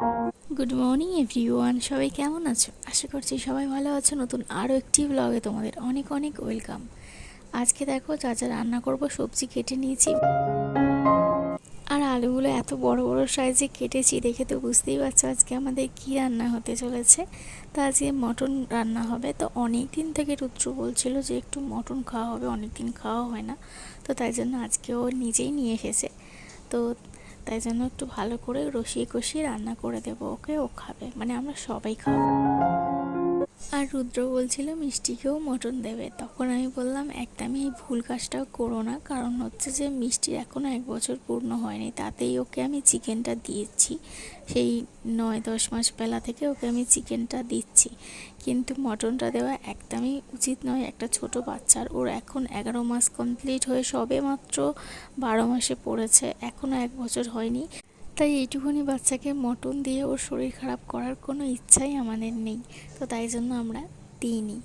Good morning everyone সবাই কেমন আছো? আশা করছি সবাই ভালো আছো। নতুন আরও একটি ব্লগে তোমাদের অনেক অনেক ওয়েলকাম আজকে দেখো যা যা রান্না করব, সবজি কেটে নিয়েছি। আর আলুগুলো এত বড় বড় সাইজে কেটেছি, দেখে তো বুঝতেই পারছ আজকে আমাদের কি রান্না হতে চলেছে। তা আজকে মটন রান্না হবে। তো অনেক দিন থেকে রুদ্র বলছিল যে একটু মটন খাওয়া হবে অনেক দিন খাওয়া হয় না। তো তাই জন্য আজকে ও নিজেই নিয়ে এসেছে। তো তাই জন্য একটু ভালো করে রসিয়ে কষিয়ে রান্না করে দেবো, ওকে? ও খাবে। মানে আমরা সবাই খাব। আর রুদ্র বলছিল মিষ্টিকেও মটন দেবে। তখন আমি বললাম, একদমই এই ভুল কাজটাও করো না, কারণ হচ্ছে যে মিষ্টির এখনও এক বছর পূর্ণ হয়নি। তাতেই ওকে আমি চিকেনটা দিয়েছি। সেই নয় দশ মাস বেলা থেকে ওকে আমি চিকেনটা দিচ্ছি। কিন্তু মটনটা দেওয়া একদমই উচিত নয়। একটা ছোট বাচ্চার, ওর এখন এগারো মাস কমপ্লিট হয়ে সবে মাত্র বারো মাসে পড়েছে। এখনও এক বছর হয়নি। তাই এইটুকুনি বাচ্চাকে মটন দিয়ে ওর শরীর খারাপ করার কোনো ইচ্ছাই আমাদের নেই। তো তাই জন্য আমরা দিইনি।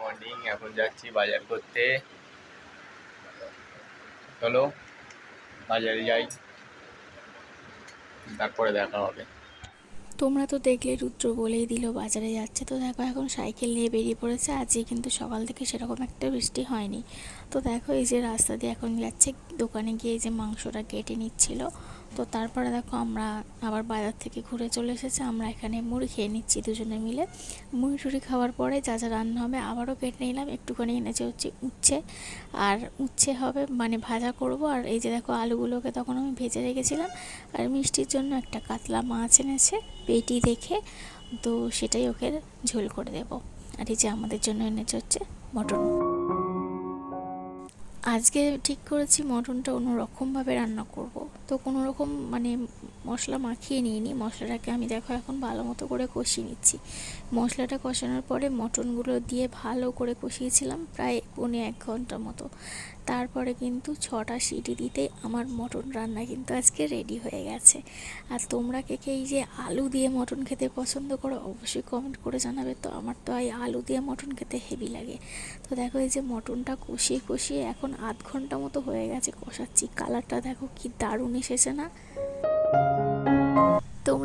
মর্নিং এখন যাচ্ছি বাজার করতে। চলো বাজারে যাই। তারপরে দেখা হবে। তোমরা তো দেখলে রুদ্র বলেই দিল বাজারে যাচ্ছে। তো দেখো এখন সাইকেল নিয়ে বেরিয়ে পড়েছে। আজকে কিন্তু সকাল থেকে সেরকম একটা বৃষ্টি হয়নি। তো দেখো এই যে রাস্তা দিয়ে এখন যাচ্ছে দোকানে গিয়ে যে মাংসটা কেটে নিচ্ছিল, তো তারপরে দেখো আমরা আবার বাজার থেকে ঘুরে চলে এসেছে, আমরা এখানে মুড়ি খেয়ে নিচ্ছি দুজনে মিলে। মুড়ি টুড়ি খাওয়ার পরে যা যা রান্না হবে আবারও কেটে নিলাম, একটুখানি এনেছে হচ্ছে উচ্ছে। আর উচ্ছে হবে মানে ভাজা করব, আর এই যে দেখো আলুগুলোকে তখন আমি ভেজে রেখেছিলাম, আর মিষ্টির জন্য একটা কাতলা মাছ এনেছে পেটি দেখে, তো সেটাই ওকে ঝোল করে দেব। আর এই যে আমাদের জন্য এনেছে হচ্ছে মটন আজকে ঠিক করেছি মটনটা অন্যরকমভাবে রান্না করব। তো কোনো রকম মানে মশলা মাখিয়ে নিয়ে নিই মশলাটাকে আমি দেখো এখন ভালো মতো করে কষিয়ে নিচ্ছি। মশলাটা কষানোর পরে মটনগুলো দিয়ে ভালো করে কষিয়েছিলাম প্রায় পৌনে এক ঘণ্টা মতো। তারপরে কিন্তু ছটা সিটি দিতে আমার মটন রান্না কিন্তু আজকে রেডি হয়ে গেছে। আর তোমরা কে কে এই যে আলু দিয়ে মটন খেতে পছন্দ করো অবশ্যই কমেন্ট করে জানাবে। তো আমার তো এই আলু দিয়ে মটন খেতে হেভি লাগে। তো দেখো এই যে মটনটা কষিয়ে কষিয়ে এখন আধ ঘণ্টা মতো হয়ে গেছে কষাচ্ছি। কালারটা দেখো কি দারুণ এসেছে না?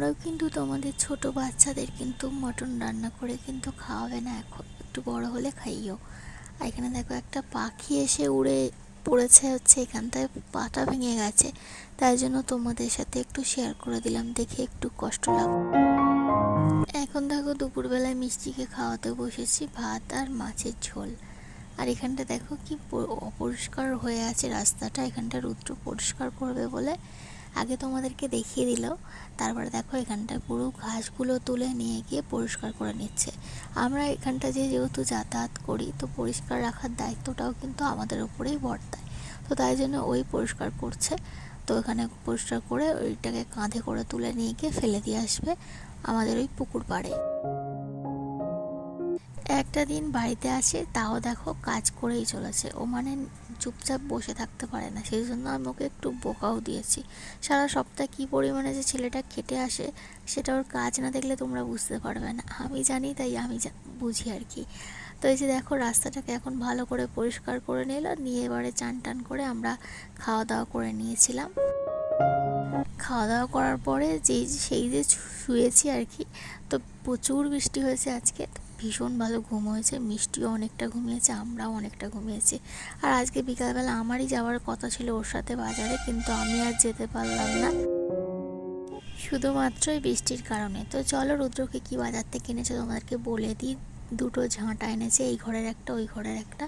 তোমরাও কিন্তু তোমাদের ছোট বাচ্চাদের কিন্তু মটন রান্না করে কিন্তু খাওয়াবে না। এখন একটু বড় হলে খাইও। আর এখানে দেখো একটা পাখি এসে উড়ে পড়েছে হচ্ছে এখানটায় পাটা ভেঙে গেছে। তাই জন্য তোমাদের সাথে একটু শেয়ার করে দিলাম, দেখে একটু কষ্ট লাগল এখন দেখো দুপুরবেলায় মিষ্টিকে খাওয়াতে বসেছি, ভাত আর মাছের ঝোল। আর এখানটা দেখো কি অপরিষ্কার হয়ে আছে, রাস্তাটা এখানটা রুদ্র পরিষ্কার করবে বলে। আগে তোমাদেরকে দেখিয়ে দিল। তারপরে দেখো এখানটা পুরো ঘাসগুলো তুলে নিয়ে গিয়ে পরিষ্কার করে নিচ্ছে। আমরা এখানটা যে যেহেতু যাতায়াত করি, তো পরিষ্কার রাখার দায়িত্বটাও কিন্তু আমাদের উপরেই বর্তায়। তো তাই জন্য ওই পরিষ্কার করছে। তো এখানে পরিষ্কার করে ওইটাকে কাঁধে করে তুলে নিয়ে গিয়ে ফেলে দিয়ে আসবে আমাদের ওই পুকুর পাড়ে। একটা দিন বাড়িতে আসে, তাও দেখো কাজ করেই চলেছে। ও মানে চুপচাপ বসে থাকতে পারে না, সেই জন্য আমি ওকে একটু বোকাও দিয়েছি। সারা সপ্তাহে কী পরিমাণে যে ছেলেটা খেটে আসে, সেটা ওর কাজ না দেখলে তোমরা বুঝতে পারবে না। আমি জানি, তাই আমি বুঝি আর কি। তো এই যে দেখো, রাস্তাটাকে এখন ভালো করে পরিষ্কার করে নিল, নিয়ে এবারে চান টান করে আমরা খাওয়া দাওয়া করে নিয়েছিলাম। খাওয়া দাওয়া করার পরে যেই সেই যে শুয়েছি আর কি, তো প্রচুর বৃষ্টি হয়েছে আজকে। ভীষণ ভালো ঘুম হয়েছে, মিষ্টিও অনেকটা ঘুমিয়েছে, আমরাও অনেকটা ঘুমিয়েছি। আর আজকে বিকালবেলা আমারই যাওয়ার কথা ছিল ওর সাথে বাজারে, কিন্তু আমি আর যেতে পারলাম না। শুধুমাত্রই বৃষ্টির কারণে। তো চলো রুদ্রকে কি বাজার থেকে কিনেছে তোমাদেরকে বলে দিই। দুটো ঝাঁটা এনেছে, এই ঘরের একটা, ওই ঘরের একটা।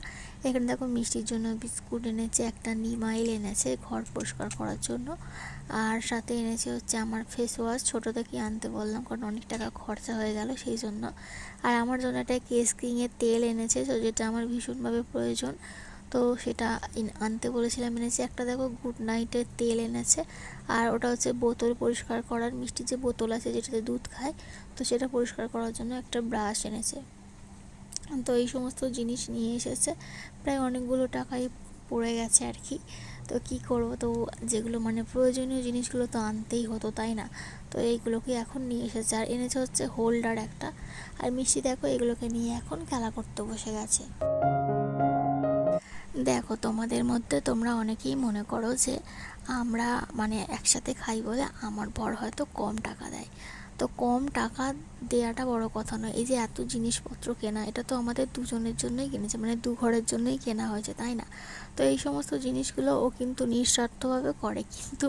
এখানে দেখো মিষ্টির জন্য বিস্কুট এনেছে, একটা নিমাইল এনেছে ঘর পরিষ্কার করার জন্য। আর সাথে এনেছে হচ্ছে আমার ফেস ওয়াশ ছোটো থেকে আনতে বললাম কারণ অনেক টাকা খরচা হয়ে গেল সেই জন্য। আর আমার জন্য একটা কেস কিংয়ের তেল এনেছে, তো যেটা আমার ভীষণভাবে প্রয়োজন। তো সেটা আনতে বলেছিলাম, এনেছে একটা দেখো গুড নাইটের তেল এনেছে। আর ওটা হচ্ছে বোতল পরিষ্কার করার, মিষ্টির যে বোতল আছে যেটাতে দুধ খায়, তো সেটা পরিষ্কার করার জন্য একটা ব্রাশ এনেছে। তো এই সমস্ত জিনিস নিয়ে এসেছে। প্রায় অনেকগুলো টাকাই পড়ে গেছে আর কি। তো কি করব? তো যেগুলো মানে প্রয়োজনীয় জিনিসগুলো তো আনতেই হতো, তাই না? তো এইগুলোকে এখন নিয়ে এসেছে? আর এনেছে হচ্ছে হোল্ডার একটা। আর মিষ্টি দেখো, এগুলোকে নিয়ে এখন খেলা করতে বসে গেছে। দেখো, তোমাদের মধ্যে তোমরা অনেকেই মনে করো যে আমরা মানে একসাথে খাই বলে আমার বর হয়তো কম টাকা দেয়। তো কম টাকা দেওয়াটা বড় কথা নয়। এই যে এত জিনিসপত্র কেনা, এটা তো আমাদের দুজনের জন্যই কিনেছে মানে দু ঘরের জন্যই কেনা হয়েছে, তাই না? তো এই সমস্ত জিনিসগুলো ও কিন্তু নিঃস্বার্থভাবে করে, কিন্তু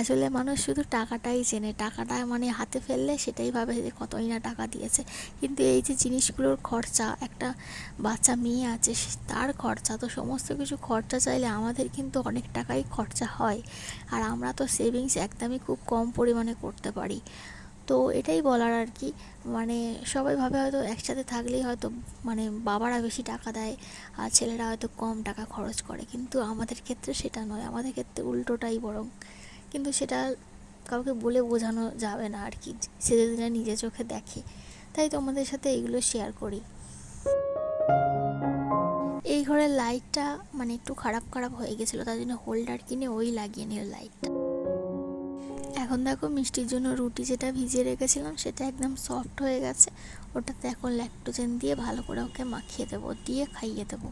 আসলে মানুষ শুধু টাকাটাই চেনে। টাকাটা মানে হাতে ফেললে সেটাই ভাবে যে কতই না টাকা দিয়েছে। কিন্তু এই যে জিনিসগুলোর খরচা, একটা বাচ্চা মেয়ে আছে তার খরচা, তো সমস্ত কিছু খরচা চাইলে আমাদের কিন্তু অনেক টাকাই খরচা হয়। আর আমরা তো সেভিংস একদমই খুব কম পরিমাণে করতে পারি। তো এটাই বলার আর কি মানে সবাই ভাবে হয়তো একসাথে থাকলেই হয়তো মানে বাবারা বেশি টাকা দেয়, আর ছেলেরা হয়তো কম টাকা খরচ করে। কিন্তু আমাদের ক্ষেত্রে সেটা নয়। আমাদের ক্ষেত্রে উল্টোটাই বরং। কিন্তু সেটা কাউকে বলে বোঝানো যাবে না আর কি সে যদি নিজে চোখে দেখে। তাই তোমাদের সাথে এইগুলো শেয়ার করি। এই ঘরের লাইটটা মানে একটু খারাপ খারাপ হয়ে গেছিল। তার জন্য হোল্ডার কিনে ওই লাগিয়ে নিল লাইটটা এখন দেখো মিষ্টির জন্য রুটি যেটা ভিজিয়ে রেখেছিলাম সেটা একদম সফট হয়ে গেছে। ওটাতে এখন ল্যাকটোজেন দিয়ে ভালো করে ওকে মাখিয়ে দেবো, দিয়ে খাইয়ে দেবো।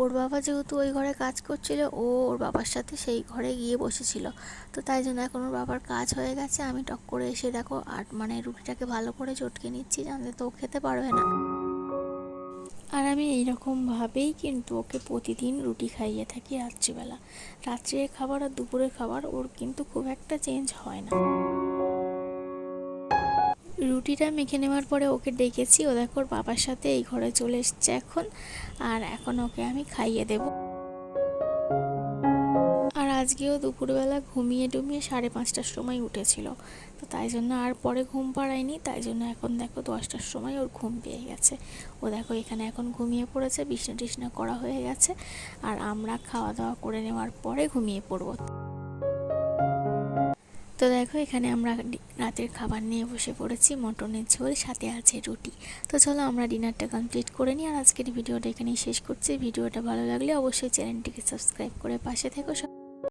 ওর বাবা যেহেতু ওই ঘরে কাজ করছিল, ও ওর বাবার সাথে সেই ঘরে গিয়ে বসেছিল। তো তাই জন্য এখন ওর বাবার কাজ হয়ে গেছে, আমি টক করে এসে দেখো আর মানে রুটিটাকে ভালো করে চটকে নিচ্ছি, জানলে তো খেতে পারবে না। আর আমি এইরকমভাবেই কিন্তু ওকে প্রতিদিন রুটি খাইয়ে থাকি রাত্রিবেলা। রাত্রের খাবার আর দুপুরের খাবার ওর কিন্তু খুব একটা চেঞ্জ হয় না। রুটিটা মেখে নেওয়ার পরে ওকে ডেকেছি, ও দেখো বাবার সাথে এই ঘরে চলে এসছে এখন, আর এখন ওকে আমি খাইয়ে দেব। আজকেও দুপুরবেলা ঘুমিয়ে টুমিয়ে সাড়ে পাঁচটার সময় উঠেছিল। তো তাই জন্য আর পরে ঘুম পাড়ায়নি, তাই জন্য এখন দেখো দশটার সময় ওর ঘুম পেয়ে গেছে। ও দেখো এখানে এখন ঘুমিয়ে পড়েছে, বিছনা টিছনা করা হয়ে গেছে আর আমরা খাওয়া দাওয়া করে নেওয়ার পরে ঘুমিয়ে পড়ব। তো দেখো এখানে আমরা রাতের খাবার নিয়ে বসে পড়েছি, মটনের ঝোল, সাথে আছে রুটি। তো চলো আমরা ডিনারটা কমপ্লিট করে নিই আর আজকের ভিডিওটা এখানেই শেষ করছি। ভিডিওটা ভালো লাগলে অবশ্যই চ্যানেলটিকে সাবস্ক্রাইব করে পাশে থেকো